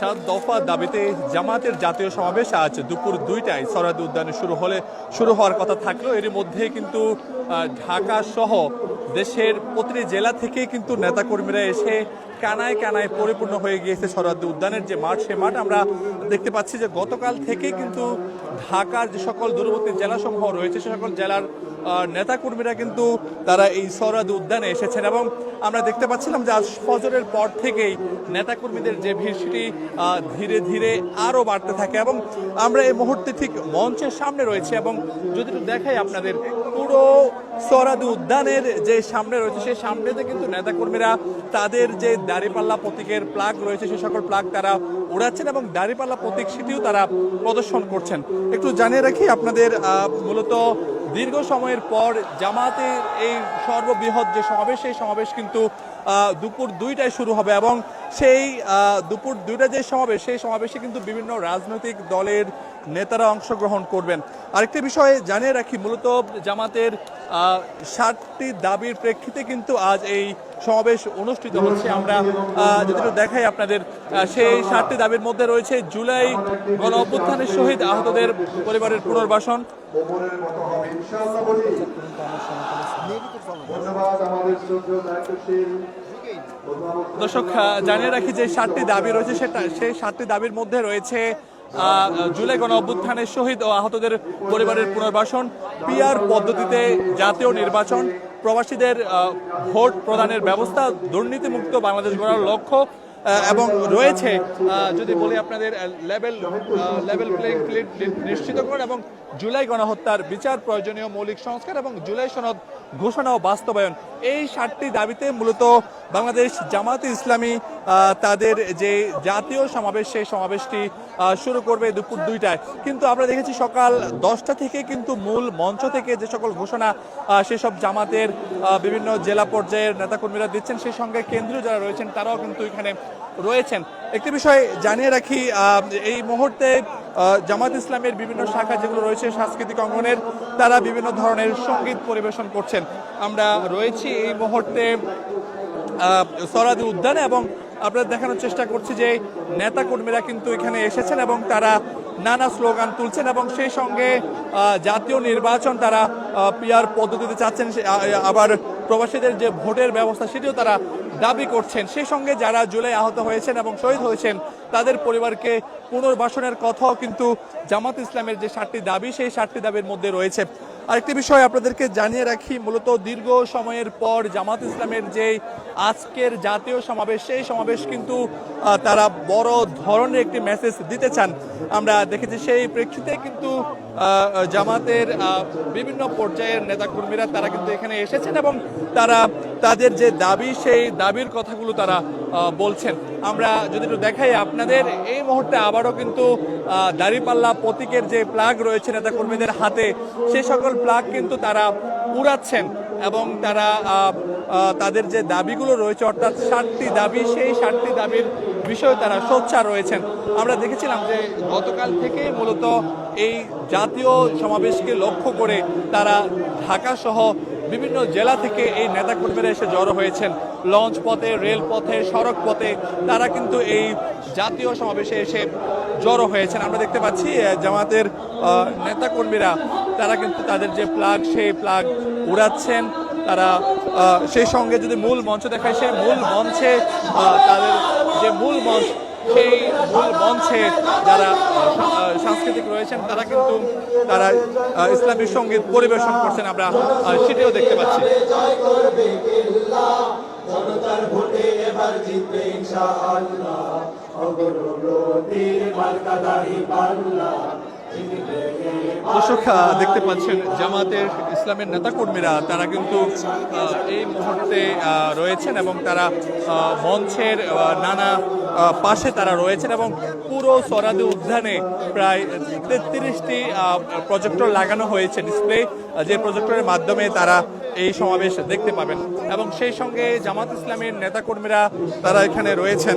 সাত দফা দাবিতে জামাতের জাতীয় সমাবেশ আজ দুপুর দুইটায় সরাদি উদ্যানে শুরু হলে, শুরু হওয়ার কথা থাকলেও এর মধ্যে কিন্তু ঢাকা সহ দেশের প্রতিটি জেলা থেকেই কিন্তু নেতাকর্মীরা এসে কানায় কানায় পরিপূর্ণ হয়ে গিয়েছে সরাদি উদ্যানের যে মাঠ, সে মাঠ। আমরা দেখতে পাচ্ছি যে গতকাল থেকেই কিন্তু ঢাকার যে সকল দূরবর্তী জেলাসমূহ রয়েছে, সে সকল জেলার নেতাকর্মীরা কিন্তু তারা এই সরাদি উদ্যানে এসেছেন এবং আমরা দেখতে পাচ্ছিলাম যে আজ ফজরের পর থেকেই নেতাকর্মীদের যে ভিড় সেটি ধীরে ধীরে আরও বাড়তে থাকে এবং আমরা এই মুহূর্তে ঠিক মঞ্চের সামনে রয়েছে এবং যদি একটু দেখাই আপনাদের, পুরো সরাদি উদ্যানের যে সামনে রয়েছে, সেই সামনেতে কিন্তু নেতাকর্মীরা তাদের যে দাড়িপাল্লা প্রতীকের প্লাগ রয়েছে, সে সকল প্লাগ তারা উড়াচ্ছেন এবং দাড়িপাল্লা প্রতীক সেটিও তারা প্রদর্শন করছেন। একটু জানিয়ে রাখি আপনাদের মূলত দীর্ঘ সময়ের পর জামাতের এই সর্ববৃহৎ যে সমাবেশ, সেই সমাবেশ কিন্তু দুপুর দুইটায় শুরু হবে এবং সেই দুপুর দুইটা যে সমাবেশ, সেই সমাবেশে কিন্তু বিভিন্ন রাজনৈতিক দলের নেতারা অংশগ্রহণ করবেন। আরেকটি বিষয়ে জানিয়ে রাখি, মূলত জামাতের ষাটটি দাবির প্রেক্ষিতে কিন্তু আজ এই সমাবেশ অনুষ্ঠিত হচ্ছে। আমরা যদি একটু দেখাই আপনাদের সেই ষাটটি দাবির মধ্যে রয়েছে জুলাই গণ অভ্যুত্থানের শহীদ আহতদের পরিবারের পুনর্বাসন। দর্শক জানিয়ে রাখি যে ষাটটি দাবি রয়েছে, সেটা, সেই ষাটটি দাবির মধ্যে রয়েছে জুলাই গণ অভ্যুত্থানের শহীদ ও আহতদের পরিবারের পুনর্বাসন, পিআর পদ্ধতিতে জাতীয় নির্বাচন, প্রবাসীদের ভোট প্রদানের ব্যবস্থা, দুর্নীতিমুক্ত বাংলাদেশ গড়ার লক্ষ্য এবং রয়েছে যদি বলি আপনাদের লেভেল লেভেল প্লেইং ফিল্ড নিশ্চিতকরণ এবং জুলাই গণহত্যার বিচার প্রয়োজনীয় মৌলিক সংস্কার এবং জুলাই সনদ ঘোষণা ও বাস্তবায়ন। এই সাতটি দাবিতে মূলত বাংলাদেশ জামাতে ইসলামী তাদের যে জাতীয় সমাবেশ, সেই সমাবেশটি শুরু করবে দুপুর দুইটায়। কিন্তু আমরা দেখেছি সকাল দশটা থেকে কিন্তু মূল মঞ্চ থেকে যে সকল ঘোষণা সেসব জামাতের বিভিন্ন জেলা পর্যায়ের নেতাকর্মীরা দিচ্ছেন, সেই সঙ্গে কেন্দ্রীয় যারা রয়েছেন, তারাও কিন্তু এখানে রয়েছেন। একটি বিষয় জানিয়ে রাখি এই মুহূর্তে জামাত ইসলামের বিভিন্ন শাখা যেগুলো রয়েছে সাংস্কৃতিক অঙ্গনের, তারা বিভিন্ন ধরনের সংগীত পরিবেশন করছেন। আমরা রয়েছি এই মুহূর্তে সরাদি উদ্যানে এবং আমরা দেখানোর চেষ্টা করছি যে নেতা কর্মীরা কিন্তু এখানে এসেছেন এবং তারা নানা স্লোগান তুলছেন এবং সেই সঙ্গে জাতীয় নির্বাচন তারা পিয়ার পদ্ধতিতে চাচ্ছেন আবার প্রবাসীদের যে ভোটের ব্যবস্থা সেটিও তারা দাবি করছেন। সেই সঙ্গে যারা জুলাই আহত হয়েছেন এবং শহীদ হয়েছেন, তাদের পরিবারকে পুনর্বাসনের কথাও কিন্তু জামাত ইসলামের যে সাতটি দাবি, সেই সাতটি দাবির মধ্যে রয়েছে। আরেকটি বিষয় আপনাদেরকে জানিয়ে রাখি, মূলত দীর্ঘ সময়ের পর জামাত ইসলামের যে আজকের জাতীয় সমাবেশ, সেই সমাবেশ কিন্তু তারা বড় ধরনের একটি মেসেজ দিতে চান। আমরা দেখেছি সেই প্রেক্ষিতে কিন্তু জামাতের বিভিন্ন পর্যায়ের নেতাকর্মীরা তারা কিন্তু এখানে এসেছেন এবং তারা তাদের যে দাবি, সেই দাবির কথাগুলো তারা বলছেন। আমরা যদি একটু দেখাই আপনাদের, এই মুহূর্তে আবারও কিন্তু দাঁড়িপাল্লা প্রতীকের যে প্লাগ রয়েছে, নেতাকর্মীদের হাতে সেই সকল প্লাগ কিন্তু তারা উড়াচ্ছেন এবং তারা তাদের যে দাবিগুলো রয়েছে, অর্থাৎ ষাটটি দাবি, সেই ষাটটি দাবির বিষয়ে তারা সোচ্চার রয়েছেন। আমরা দেখেছিলাম যে গতকাল থেকে মূলত এই জাতীয় সমাবেশকে লক্ষ্য করে তারা ঢাকা সহ বিভিন্ন জেলা থেকে এই নেতাকর্মীরা এসে জড়ো হয়েছেন। লঞ্চ পথে, রেল পথে, সড়ক পথে তারা কিন্তু এই জাতীয় সমাবেশে এসে জড়ো হয়েছেন। আমরা দেখতে পাচ্ছি জামাতের নেতাকর্মীরা তারা কিন্তু তাদের যে প্লাগ, সেই প্লাগ উড়াচ্ছেন। তারা সেই সঙ্গে যদি মূল মঞ্চ দেখায় সেই মূল মঞ্চে তাদের যে মূল মঞ্চ সেই ভুল মঞ্চে যারা সাংস্কৃতিক রয়েছেন, তারা কিন্তু, তারা ইসলামী সংগীত পরিবেশন করছেন আমরা সেটিও দেখতে পাচ্ছি। জনতার ভোটে এবার জিতবে ইনশাআল্লাহ। পাল্লা। দর্শক দেখতে পাচ্ছেন, জামাতের ইসলামের নেতাকর্মীরা, তারা কিন্তু এই মুহূর্তে রয়েছেন এবং তারা মঞ্চের নানা পাশে তারা রয়েছেন এবং পুরো সরাদি উদ্যানে প্রায় তেত্রিশটি প্রজেক্টর লাগানো হয়েছে ডিসপ্লে যে প্রজেক্টরের মাধ্যমে তারা এই সমাবেশ দেখতে পাবেন। এবং সেই সঙ্গে জামাত ইসলামের নেতাকর্মীরা তারা এখানে রয়েছেন।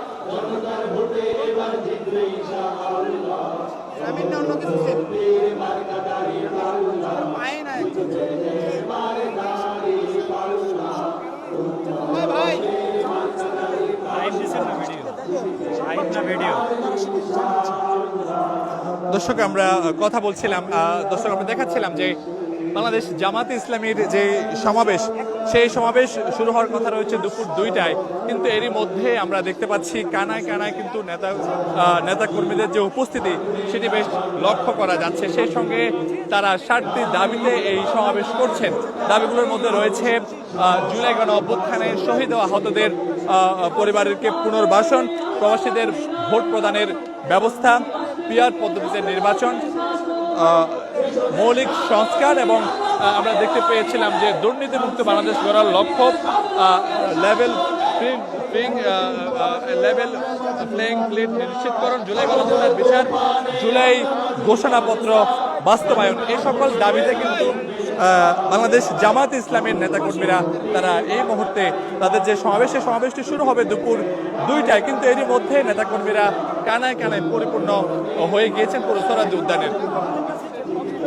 জনতার ভোটে এবার জিতবে ইনশাআল্লাহ। না অন্য কিছু সেট বীর মার্কা দাড়ি পাল্লা পায় না একজন মার পাল্লা ওই ভাই। দর্শক আমরা কথা বলছিলাম দর্শক আমরা দেখাচ্ছিলাম যে বাংলাদেশ জামাতে ইসলামীর যে সমাবেশ সেই সমাবেশ শুরু হওয়ার কথা রয়েছে দুপুর দুইটায়। কিন্তু এরই মধ্যে আমরা দেখতে পাচ্ছি কানায় কানায় কিন্তু নেতা নেতা কর্মীদের যে উপস্থিতি সেটি বেশ লক্ষ্য করা যাচ্ছে। সেই সঙ্গে তারা ষাটটি দাবিতে এই সমাবেশ করছেন। দাবিগুলোর মধ্যে রয়েছে জুলাই গণ অভ্যুত্থানে শহীদ ও আহতদের আহ, পরিবারকে পুনর্বাসন প্রবাসীদের ভোট প্রদানের ব্যবস্থা পিয়ার পদ্ধতিতে নির্বাচন মৌলিক সংস্কার এবং আমরা দেখতে পেয়েছিলাম যে দুর্নীতিমুক্ত বাংলাদেশ গড়ার লক্ষ্য লেভেল লেভেল প্লেইং ফিল্ড নিশ্চিতকরণ, জুলাই গণতন্ত্রের বিচার, জুলাই ঘোষণাপত্র বাস্তবায়ন। এই সকল দাবিতে কিন্তু বাংলাদেশ জামাত ইসলামের নেতাকর্মীরা তারা এই মুহূর্তে তাদের যে সমাবেশে সমাবেশটি শুরু হবে দুপুর দুইটায়, কিন্তু এরই মধ্যে নেতাকর্মীরা কানায় কানায় পরিপূর্ণ হয়ে গিয়েছেন পুরো